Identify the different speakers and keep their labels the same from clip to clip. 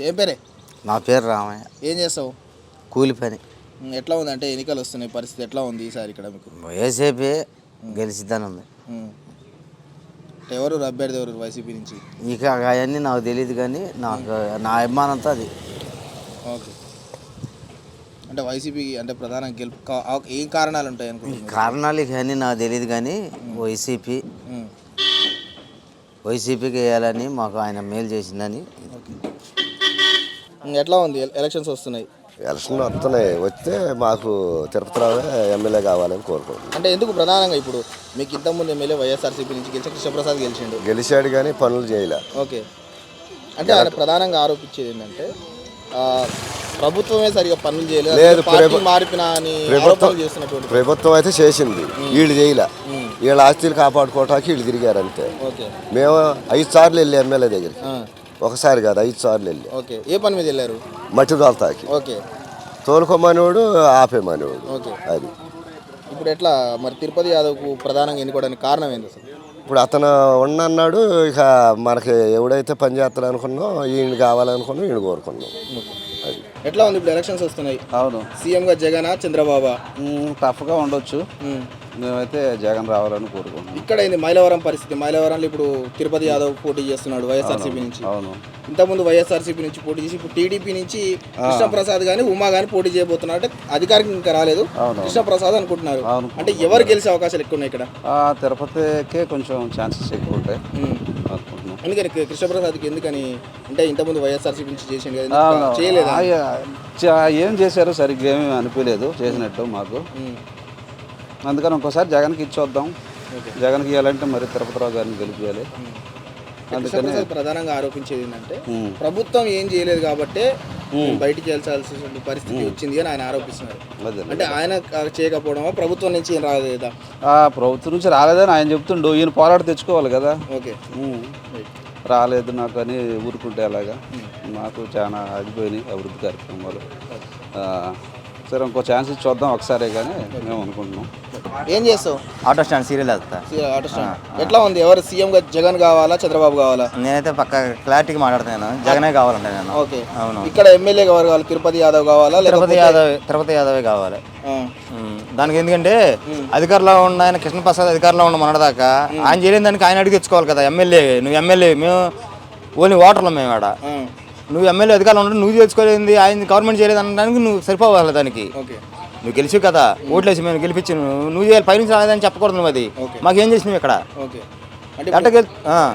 Speaker 1: ఏం పేరే?
Speaker 2: నా పేరు రామయ్య.
Speaker 1: ఏం చేస్తావు?
Speaker 2: కూలి పని.
Speaker 1: ఎట్లా ఉంది? అంటే ఎన్నికలు వస్తున్నాయి? పరిస్థితి ఎట్లా ఉంది ఈసారి ఇక్కడ మీకు?
Speaker 2: వైసీపీ గెలిచిద్దని ఉంది
Speaker 1: ఎవరు? అభ్యర్థి ఎవరు వైసీపీ నుంచి?
Speaker 2: ఇక అవన్నీ నాకు తెలియదు కానీ నాకు నా అభిమానంతో అది.
Speaker 1: ఓకే. అంటే వైసీపీ అంటే ప్రధాన గెలుపు కా- ఆ- ఏం కారణాలు ఉంటాయి
Speaker 2: ఈ కారణాలు ఇక అన్నీ నాకు తెలియదు కానీ వైసీపీ. వైసీపీకి వేయాలని మాకు ఆయన మేలు చేసిందని
Speaker 1: ఎట్లా ఉంది? ఎల- ఎలక్షన్స్ వస్తున్నాయి.
Speaker 3: ఎలక్షన్లు వస్తున్నాయి. వస్తే మాకు తిరుపతి రావే ఎమ్మెల్యే కావాలని కోరుకుంటున్నాం.
Speaker 1: అంటే ఎందుకు ప్రధానంగా ఇప్పుడు మీకు ఇంతకుముందు ఎమ్మెల్యే వైఎస్ఆర్సీపీ నుంచి గెలిచిన కృష్ణప్రసాద్ గెలిచిండు.
Speaker 3: గెలిచాడు కానీ పనులు చేయలే.
Speaker 1: ఓకే. అంటే ఆయన ప్రధానంగా ఆరోపించేది ఏంటంటే ప్రభుత్వమే సరిగా పనులు చేయలేదు.
Speaker 3: లేదు,
Speaker 1: మారిపిన అని
Speaker 3: ప్రభుత్వం
Speaker 1: చేస్తున్నటువంటి
Speaker 3: ప్రభుత్వం అయితే చేసింది. వీళ్ళు చేయలే. వీళ్ళ ఆస్తులు కాపాడుకోవటానికి వీళ్ళు తిరిగారు అంతే.
Speaker 1: ఓకే.
Speaker 3: మేము ఐదు సార్లు వెళ్ళి ఎమ్మెల్యే దగ్గరికి. ఒకసారి కాదు ఐదు సార్లు వెళ్ళి.
Speaker 1: ఓకే. ఏ పని మీద వెళ్ళారు?
Speaker 3: మట్టి దోల్తాకి
Speaker 1: ఓకే.
Speaker 3: తోలుకోమనేవాడు ఆపేమనేవాడు
Speaker 1: ఓకే.
Speaker 3: అది.
Speaker 1: ఇప్పుడు ఎట్లా? మరి తిరుపతి యాదవ్కు ప్రధానంగా ఎన్నుకోవడానికి కారణం ఏంది అసలు?
Speaker 3: ఇప్పుడు అతను ఉన్నన్నాడు ఇక మనకి ఎవడైతే పని చేస్తాడు అనుకున్నాం ఈయన కావాలనుకున్నాం ఈయన కోరుకున్నాం. అది.
Speaker 1: ఎట్లా ఉంది ఇప్పుడు ఎలక్షన్స్ వస్తున్నాయి?
Speaker 4: అవును.
Speaker 1: సీఎంగా జగన్ చంద్రబాబు?
Speaker 4: టఫ్గా ఉండొచ్చు. మేమైతే జగన్ రావాలని కోరుకుంటున్నాం.
Speaker 1: ఇక్కడ ఏంది? మైలవరం పరిస్థితి. మైలవరంలో ఇప్పుడు తిరుపతి యాదవ్ పోటీ చేస్తున్నాడు వైఎస్ఆర్సీపీ నుంచి.
Speaker 4: అవును.
Speaker 1: ఇంతకుముందు వైఎస్ఆర్సీపీ నుంచి పోటీ చేసి ఇప్పుడు టీడీపీ నుంచి కృష్ణప్రసాద్ కానీ ఉమా కానీ పోటీ చేయబోతున్నారు. అంటే అధికారికి ఇంకా రాలేదు. కృష్ణప్రసాద్ అనుకుంటున్నారు. అంటే ఎవరు గెలిచే అవకాశాలు ఎక్కువ ఉన్నాయి ఇక్కడ?
Speaker 4: ఆ, తిరుపతికే కొంచెం ఛాన్సెస్ ఎక్కువ ఉంటాయి.
Speaker 1: అందుకని కృష్ణప్రసాద్కి ఎందుకని? అంటే ఇంతకుముందు వైఎస్ఆర్సీపీ నుంచి చేసిండు కదా చేయలేదా?
Speaker 4: ఏం చేశారు సరిగ్గా ఏమీ అనిపించలేదు చేసినట్టు మాకు. అందుకని ఇంకోసారి జగన్కి ఇచ్చొద్దాం. జగన్కి ఇవ్వాలంటే మరి తిరుపతిరావు గారిని గెలిపించాలి అందుకని
Speaker 1: ప్రధానంగా ఆరోపించేది ఏంటంటే. ప్రభుత్వం ఏం చేయలేదు కాబట్టి బయటికి వెళ్ళాల్సిన పరిస్థితి వచ్చింది అని ఆయన ఆరోపిస్తున్నారు. అంటే ఆయన చేయకపోవడమా ప్రభుత్వం నుంచి ఏం రాలేదా?
Speaker 4: ప్రభుత్వం నుంచి రాలేదని ఆయన చెప్తుండు. ఈయన పోరాట తెచ్చుకోవాలి కదా.
Speaker 1: ఓకే.
Speaker 4: రాలేదు నాకు అని ఊరుకుంటే అలాగా మాకు చాలా ఆగిపోయినాయి అభివృద్ధి కార్యక్రమాలు. సరే ఇంకో ఛాన్స్ ఇచ్చి చూద్దాం ఒకసారే కానీ మేము అనుకుంటున్నాం.
Speaker 1: ఏం చేస్తావు?
Speaker 2: ఆటో స్టాండ్ సీరియల్ వేస్తా
Speaker 1: సీ- ఆటో స్టాండ్. ఎట్లా ఉంది? ఎవరు సీఎం గా జగన్ కావాలా చంద్రబాబు కావాలా?
Speaker 2: నేనైతే పక్క క్లారిటీగా మాట్లాడుతున్నాను జగనే కావాలంటే నేను.
Speaker 1: ఓకే.
Speaker 2: అవును.
Speaker 1: ఇక్కడ ఎమ్మెల్యే ఎవరు కావాలి? తిరుపతి యాదవ్ కావాలా
Speaker 2: తిరుపతి
Speaker 1: లేకపోతే
Speaker 2: యాదవ్ తిరుపతి యాదవే కావాలి.
Speaker 1: ఆ,
Speaker 2: ఉమ్, దానికి ఎందుకంటే అధికారంలో ఉన్న ఆయన కృష్ణప్రసాద్ అధికారంలో ఉన్న మొన్నదాకా ఆయన చేయలేని దానికి ఆయన అడిగి తెచ్చుకోవాలి కదా ఎమ్మెల్యే. నువ్వు ఎమ్మెల్యే మేము ఓన్లీ ఓటర్లు మేము ఆడ
Speaker 1: ఆ,
Speaker 2: నువ్వు ఎమ్మెల్యే అధికారంలో ఉంటే నువ్వు తెచ్చుకోలేదు ఆయన గవర్నమెంట్ చేయలేదు అనడానికి నువ్వు సరిపోవాలి దానికి.
Speaker 1: ఓకే.
Speaker 2: నువ్వు గెలిచి కదా ఓట్లేసి మేము గెలిపించి. నువ్వు నువ్వు చేయాలి పైనుంచి రాలేదని చెప్పకూడదు నువ్వు అది. మాకేం చేసినావు ఇక్కడ?
Speaker 1: ఓకే. అంటే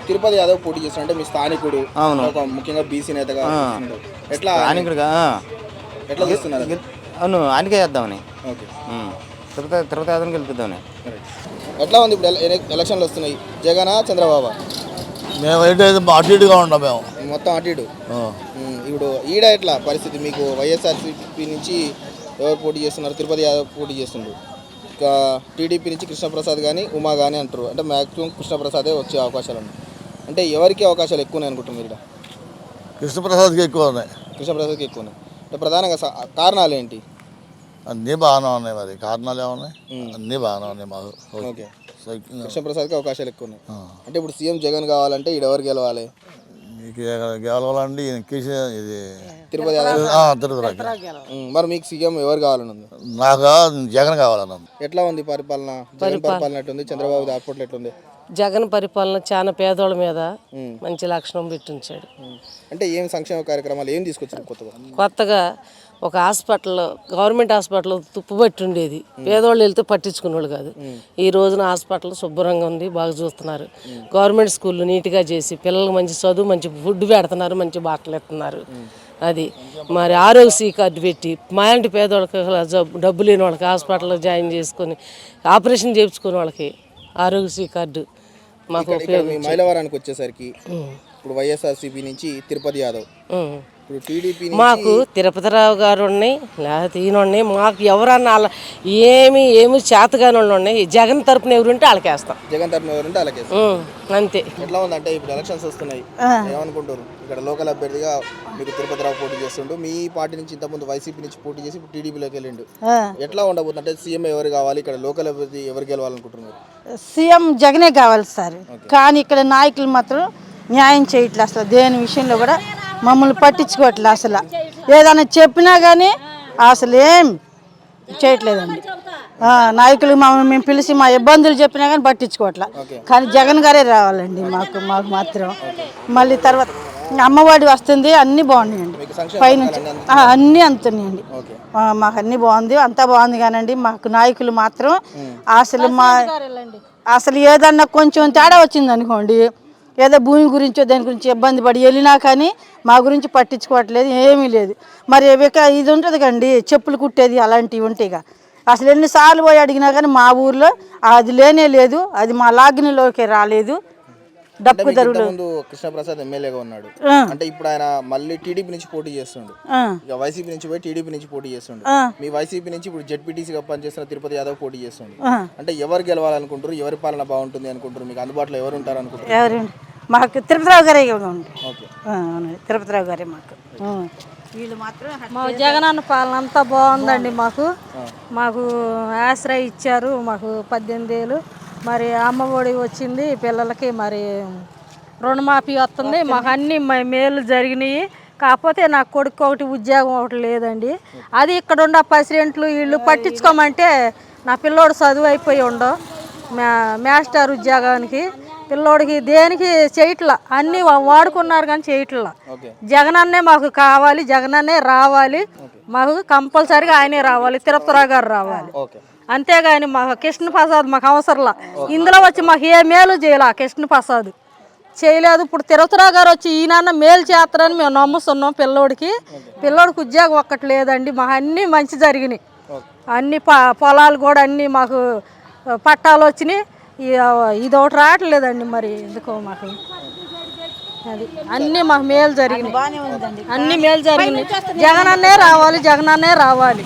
Speaker 1: తిరుపతి యాదవ్ పోటీ చేస్తున్నా అంటే మీ స్థానికుడు
Speaker 2: అవును.
Speaker 1: ముఖ్యంగా బీసీ నేతగా. ఎట్లా?
Speaker 2: స్థానికుడిగా.
Speaker 1: ఎట్లా చూస్తున్నారు?
Speaker 2: అవును ఆయనకే చేద్దామని.
Speaker 1: ఓకే.
Speaker 2: తిరుపతి తిరుపతి యాదవ్ని గెలిపిద్దామని.
Speaker 1: ఎట్లా ఉంది ఇప్పుడు ఎల- ఎల- ఎలక్షన్లు వస్తున్నాయి? జగన్ చంద్రబాబు?
Speaker 5: మేము అయితే అటు ఇటుగా ఉన్నాం మేము.
Speaker 1: మొత్తం అటు ఇటు? ఇప్పుడు ఈడ ఎట్లా పరిస్థితి? మీకు వైఎస్ఆర్సీపీ నుంచి ఎవరు పోటీ చేస్తున్నారు? తిరుపతి యాదవ్ పోటీ చేస్తుండ్రు. ఇంకా టీడీపీ నుంచి కృష్ణప్రసాద్ కానీ ఉమా కానీ అంటారు. అంటే మ్యాక్సిమం కృష్ణప్రసాదే వచ్చే అవకాశాలు ఉన్నాయి. అంటే ఎవరికి అవకాశాలు ఎక్కువ ఉన్నాయి అనుకుంటున్నారు ఇక్కడ
Speaker 5: కృష్ణప్రసాద్కి ఎక్కువ ఉన్నాయి.
Speaker 1: కృష్ణప్రసాద్కి ఎక్కువ ఉన్నాయి. అంటే ప్రధానంగా కారణాలు ఏంటి?
Speaker 5: అన్నీ బాగానే ఉన్నాయి మరి. కారణాలు ఏమున్నాయి? అన్నీ బాగానే ఉన్నాయి మాకు
Speaker 1: ఓకే. కృష్ణప్రసాద్కి అవకాశాలు ఎక్కువ ఉన్నాయి అంటే ఇప్పుడు సీఎం జగన్ కావాలంటే ఈడ ఎవరు గెలవాలి
Speaker 5: గెలవాలండి ఇది
Speaker 1: తిరుపతి మరి మీకు సీఎం ఎవరు కావాలని ఉంది
Speaker 5: నాకు జగన్ కావాలన్నాను.
Speaker 1: ఎట్లా ఉంది పరిపాలన? జగన్ పరిపాలన. ఎట్లుంది? చంద్రబాబు దాపోట్లు ఎట్లుంది?
Speaker 6: జగన్ పరిపాలన చాలా పేదోళ్ళ మీద మంచి లక్షణం పెట్టించాడు.
Speaker 1: అంటే ఏం సంక్షేమ కార్యక్రమాలు ఏం తీసుకొచ్చారు కొత్తగా?
Speaker 6: కొత్తగా ఒక హాస్పిటల్ గవర్నమెంట్ హాస్పిటల్ తుప్పుబట్టి ఉండేది. పేదోళ్ళు వెళ్తే పట్టించుకునేవాళ్ళు కాదు. ఈ రోజున హాస్పిటల్ శుభ్రంగా ఉంది బాగా చూస్తున్నారు. గవర్నమెంట్ స్కూళ్ళు నీట్గా చేసి పిల్లలకు మంచి చదువు మంచి ఫుడ్ పెడుతున్నారు మంచి బట్టలు ఇస్తున్నారు అది. మరి ఆరోగ్యశ్రీ కార్డు పెట్టి మాలాంటి పేదోళ్ళకి జబ్బు- డబ్బు లేని వాళ్ళకి హాస్పిటల్లో జాయిన్ చేసుకొని ఆపరేషన్ చేయించుకునే వాళ్ళకి ఆరోగ్యశ్రీ కార్డు మాకు
Speaker 1: మీ మైలవరానికి వచ్చేసరికి ఇప్పుడు వైఎస్ఆర్సీపీ నుంచి తిరుపతి యాదవ్.
Speaker 6: మాకు తిరుపతిరావు గారు ఉన్నాయి లేకపోతే ఈయన ఉన్నాయి మాకు ఎవరన్నా అలా ఏమి ఏమి చేతగాని వాళ్ళు ఉన్నాయి జగన్ తరపున ఎవరుంటే వాళ్ళకేస్తాం.
Speaker 1: జగన్ తరఫున ఎవరంటే
Speaker 6: అంతే.
Speaker 1: ఎట్లా ఉందంటే ఇప్పుడు ఎలక్షన్స్ వస్తున్నాయి. ఏమనుకుంటారు ఇక్కడ లోకల్ అభ్యర్థిగా మీకు తిరుపతిరావు పోటీ చేస్తుండు. మీ పార్టీ నుంచి ఇంతకుముందు వైసీపీ నుంచి పోటీ చేసి ఇప్పుడు టీడీపీలోకి వెళ్ళిండు. ఎట్లా ఉండబోతుంది? అంటే సీఎం ఎవరు కావాలి? ఇక్కడ లోకల్ అభ్యర్థి ఎవరు గెలవాలనుకుంటున్నారు?
Speaker 7: సీఎం జగనే కావాలి సార్. కానీ ఇక్కడ నాయకులు మాత్రం న్యాయం చేయట్లేదు అసలు దేని విషయంలో కూడా. మమ్మల్ని పట్టించుకోవట్లే అసలు. ఏదైనా చెప్పినా కానీ అసలు ఏం చేయట్లేదండి. ఆ, నాయకులు మమ్మల్ని మేము పిలిచి మా ఇబ్బందులు చెప్పినా కానీ పట్టించుకోవట్లే. కానీ జగన్ గారే రావాలండి మాకు మాకు మాత్రం. మళ్ళీ తర్వాత అమ్మఒడి వస్తుంది అన్నీ బాగున్నాయండి. పైనుంచి అన్నీ అందుతున్నాయండి. ఆ, మాకు అన్నీ బాగుంది అంతా బాగుంది కానండి మాకు నాయకులు మాత్రం అసలు మా అసలు ఏదన్నా కొంచెం తేడా వచ్చింది అనుకోండి ఏదో భూమి గురించో దాని గురించి ఇబ్బంది పడి వెళ్ళినా కానీ మా గురించి పట్టించుకోవట్లేదు ఏమీ లేదు. మరి ఇది ఉంటుంది కండి చెప్పులు కుట్టేది అలాంటివి ఉంటాయిగా అసలు ఎన్నిసార్లు పోయి అడిగినా కానీ మా ఊర్లో అది లేనే లేదు అది మా లాగినలోకి రాలేదు. డప్పు
Speaker 1: ముందు కృష్ణప్రసాద్ ఎమ్మెల్యేగా ఉన్నాడు. అంటే ఇప్పుడు ఆయన మళ్ళీ టీడీపీ నుంచి పోటీ చేస్తుండు. ఇక వైసీపీ నుంచి పోయి టీడీపీ నుంచి పోటీ చేస్తుండు. మీ వైసీపీ నుంచి ఇప్పుడు జెడ్పీటీసీగా పనిచేస్తున్న తిరుపతి యాదవ్ పోటీ చేస్తుండు. అంటే ఎవరు గెలవాలనుకుంటారు ఎవరి పాలన బాగుంటుంది అనుకుంటారు మీకు అందుబాటులో ఎవరు ఉంటారు? అనుకుంటారు
Speaker 7: మాకు తిరుపతిరావు గారే ఉంది
Speaker 1: ఓకే.
Speaker 7: ఆ, అవునండి. తిరుపతిరావు గారే మాకు. వీళ్ళు మాత్రం
Speaker 8: మా జగనన్న పాలన అంతా బాగుందండి మాకు. మాకు ఆశ్రయ ఇచ్చారు మాకు పద్దెనిమిది ఏళ్ళు. మరి అమ్మ ఒడి వచ్చింది పిల్లలకి మరి రుణమాఫీ వస్తుంది. మాకు అన్ని మ- మేలు జరిగినాయి. కాకపోతే నా కొడుకు ఒకటి ఉద్యోగం ఒకటి లేదండి. అది ఇక్కడ ఉన్న ప్రెసిడెంట్లు వీళ్ళు పట్టించుకోమంటే నా పిల్లోడు చదువు అయిపోయి ఉండవు మా- మాస్టర్ ఉద్యోగానికి. పిల్లోడికి దేనికి చేయట్లా? అన్నీ వాడుకున్నారు కానీ చేయట్లా. జగనన్నే మాకు కావాలి జగనన్నే రావాలి. మాకు కంపల్సరీగా ఆయనే రావాలి తిరుపతిరావు గారు రావాలి. అంతేగాని మాకు కృష్ణ ప్రసాద్ మాకు అవసరంలా. ఇందులో వచ్చి మాకు ఏ మేలు చేయాల కృష్ణ ప్రసాద్? చేయలేదు. ఇప్పుడు తిరుపతిరావు గారు వచ్చి ఈయన మేలు చేస్తారని మేము నమ్ముతున్నాం పిల్లోడికి. పిల్లోడికి ఉద్యోగం ఒక్కటి లేదండి. మాకు అన్నీ మంచి జరిగినాయి. అన్ని ప- పొలాలు కూడా అన్నీ మాకు పట్టాలు వచ్చినాయి. ఇది ఒకటి రావట్లేదండి మరి ఎందుకో మాకు. అది అన్నీ మాకు మేలు జరిగినాయి. అన్ని మేలు జరిగినాయి. జగనన్నే రావాలి జగనన్నే రావాలి.